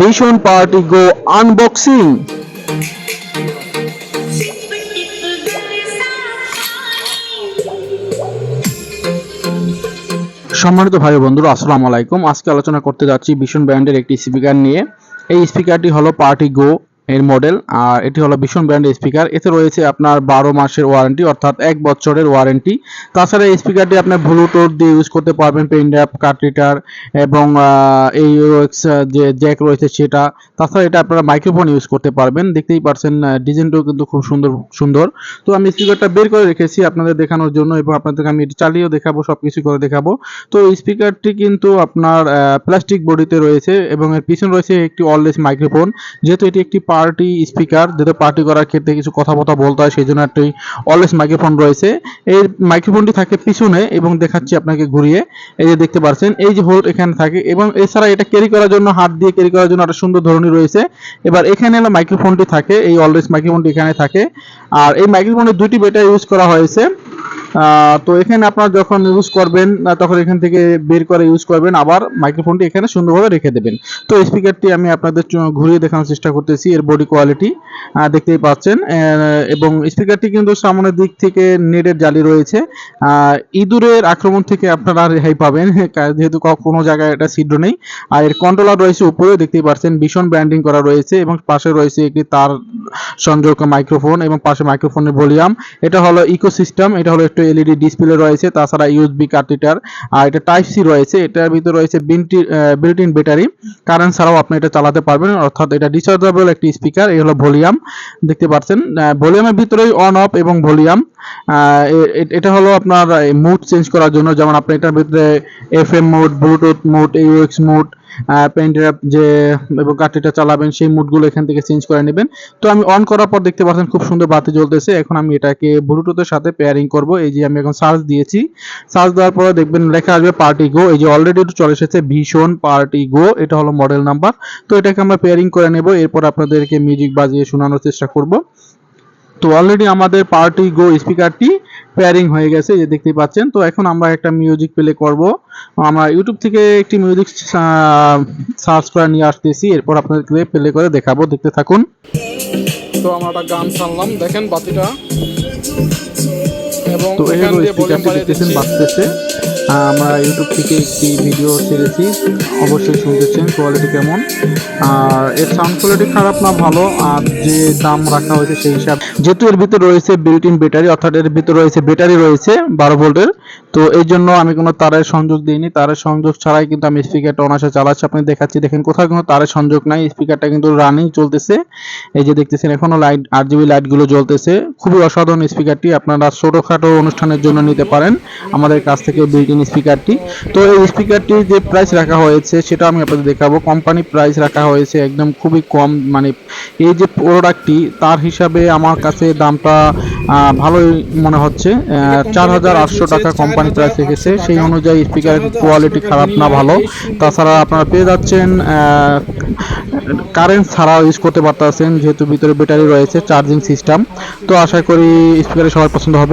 ভীষণ পার্টি, গো আনবক্সিং সম্মানিত ভাই বন্ধুরা, আসসালামু আলাইকুম। আজকে আলোচনা করতে যাচ্ছি ভীষণ ব্র্যান্ডের একটি স্পিকার নিয়ে। এই স্পিকারটি হলো পার্টি, গো এর মডেল আর এটি হলো ভীষণ ব্র্যান্ডের স্পিকার এতে রয়েছে আপনার বারো মাসের ওয়ারেন্টি অর্থাৎ এক বছরের ওয়ারেন্টি তাছাড়া এই স্পিকারটি আপনি ব্লুটুথ দিয়ে ইউজ করতে পারবেন পেন রিটার এবং এই যে জ্যাক রয়েছে সেটা। তাছাড়া এটা আপনারা মাইক্রোফোন ইউজ করতে পারবেন। দেখতেই পারছেন ডিজাইনটাও কিন্তু খুব সুন্দর সুন্দর। তো আমি স্পিকারটা বের করে রেখেছি আপনাদের দেখানোর জন্য এবং আপনাদেরকে আমি এটি চালিয়েও দেখাবো সব কিছু করে দেখাবো। তো এই স্পিকারটি কিন্তু আপনার প্লাস্টিক বডিতে রয়েছে এবং এর পিছনে রয়েছে একটি অলওয়েজ মাইক্রোফোন যেহেতু এটি একটি পার্টি স্পিকার যেটা পার্টি করার ক্ষেত্রে কিছু কথাবার্তা বলতে হয়, সেই জন্য একটি অলওয়েজ মাইক্রোফোন রয়েছে। এই মাইক্রোফোনটি থাকে পিছনে এবং দেখাচ্ছি আপনাকে ঘুরিয়ে। এই যে দেখতে পাচ্ছেন, এই যে হোল্ড এখানে থাকে এবং এছাড়া এটা ক্যারি করার জন্য, হাত দিয়ে ক্যারি করার জন্য একটা সুন্দর ধরনী রয়েছে। এবার এখানে হলো মাইক্রোফোনটি থাকে, এই অলওয়েজ মাইক্রোফোনটি এখানে থাকে। আর এই মাইক্রোফোনের দুটি ব্যাটারি ইউজ করা হয়েছে। তো এখানে আপনারা যখন ইউজ করবেন তখন এখান থেকে বের করে ইউজ করবেন। আবার মাইক্রোফোনটি এখানে সুন্দরভাবে রেখে দেবেন। তো স্পিকারটি আমি আপনাদের ঘুরিয়ে দেখানোর চেষ্টা করতেছি। এর বডি কোয়ালিটি দেখতেই পাচ্ছেন। এবং স্পিকারটি কিন্তু সামনের দিক থেকে নেটের জালি রয়েছে। ইঁদুরের আক্রমণ থেকে আপনারা রেহাই পাবেন। যেহেতু কোনো জায়গায় এটা ছিদ্র নেই। আর এর কন্ট্রোলার রয়েছে উপরে দেখতেই পাচ্ছেন। ভীষণ ব্র্যান্ডিং করা রয়েছে এবং পাশে রয়েছে একটি তার সংযোগ মাইক্রোফোন এবং পাশে মাইক্রোফোনের ভলিউম এটা হলো ইকোসিস্টেম এটা হলো একটু এলইডি ডিসপ্লে রয়েছে, তাছাড়া ইউএসবি কার্টিটার আর এটা টাইপ সি রয়েছে, এটার ভিতরে রয়েছে বিনটি বিল্ট ইন ব্যাটারি কারেন্ট ছাড়াও আপনি এটা চালাতে পারবেন, অর্থাৎ এটা রিচার্জেবল একটি স্পিকার এই হলো ভলিউম দেখতে পাচ্ছেন ভলিউমের ভিতরেই অন অফ এবং ভলিউম এটা হলো আপনার মুড চেঞ্জ করার জন্য। যেমন আপনি এটার ভিতরে FM mode Bluetooth mode AUX mode pen drive যে কাঠিটা চালাবেন, সেই মুডগুলো এখান থেকে চেঞ্জ করে নেবেন। তো আমি অন করার পর দেখতে পাচ্ছেন খুব সুন্দর বাতি জ্বলতেছে। এখন আমি এটাকে ব্লুটুথের সাথে পেয়ারিং করব। এই যে আমি এখন সার্চ দিয়েছি। সার্চ দেওয়ার পরে দেখবেন লেখা আসবে পার্টি গো এই যে অলরেডি চলে এসেছে ভীষণ পার্টি গো এটা হলো মডেল নাম্বার তো এটাকে আমরা পেয়ারিং করে নেব। এরপর আপনাদেরকে মিউজিক বাজিয়ে শোনানোর চেষ্টা করব। তো অলরেডি আমাদের পার্টি গো স্পিকারটি পেয়ারিং হয়ে গেছে যে দেখতেই পাচ্ছেন। তো এখন আমরা একটা মিউজিক প্লে করব। আমরা ইউটিউব থেকে একটি মিউজিক সার্চ করে নিয়ে আসতেছি। এরপর আপনাদেরকে প্লে করে দেখাবো। দেখতে থাকুন। তো আমরা একটা গান ছাড়লাম দেখেন বাতিটা। এবং তো এই স্পিকারটি দেখতেছেন বাজতেছে। আমরা ইউটিউব থেকে একটি ভিডিও ছেড়েছি। অবশ্যই শুনতেছেন কোয়ালিটি কেমন। আর এর সাউন্ড কোয়ালিটি খারাপ না, ভালো। আর যে দাম রাখা হয়েছে সেই হিসাব। যেহেতু এর ভিতরে রয়েছে বিল্ট ইন ব্যাটারি অর্থাৎ এর ভিতরে রয়েছে ব্যাটারি রয়েছে, বারো ভোল্টের তো এই জন্য আমি কোনো তারের সংযোগ দিইনি। তারের সংযোগ ছাড়াই কিন্তু আমি স্পিকারটা অনাসে চালাচ্ছি। আপনি দেখাচ্ছি, দেখেন কোথাও কোনো তারের সংযোগ নাই। স্পিকারটা কিন্তু রানিং চলতেছে। এই যে দেখতেছেন, এখনও লাইট আর জিবি লাইটগুলো জ্বলতেছে। খুবই অসাধারণ স্পিকারটি আপনারা ছোটোখাটো অনুষ্ঠানের জন্য নিতে পারেন আমাদের কাছ থেকে বিল্ট ইন স্পিকারটি তো এই স্পিকারটি যে প্রাইস রাখা হয়েছে, সেটা আমি আপনাদের দেখাবো। কোম্পানি প্রাইস রাখা হয়েছে একদম খুবই কম। মানে এই যে প্রোডাক্টটি তার হিসাবে আমার কাছে দামটা ভালোই মনে হচ্ছে। চার হাজার আটশো টাকা কোম্পানি প্রাইস রেখেছে সেই অনুযায়ী স্পিকারের কোয়ালিটি খারাপ না ভালো। তাছাড়া আপনারা পেয়ে যাচ্ছেন কারেন্ট ছাড়াও ইউজ করতে পারতেছেন যেহেতু ভিতরে ব্যাটারি রয়েছে চার্জিং সিস্টেম তো আশা করি স্পিকারে সবার পছন্দ হবে।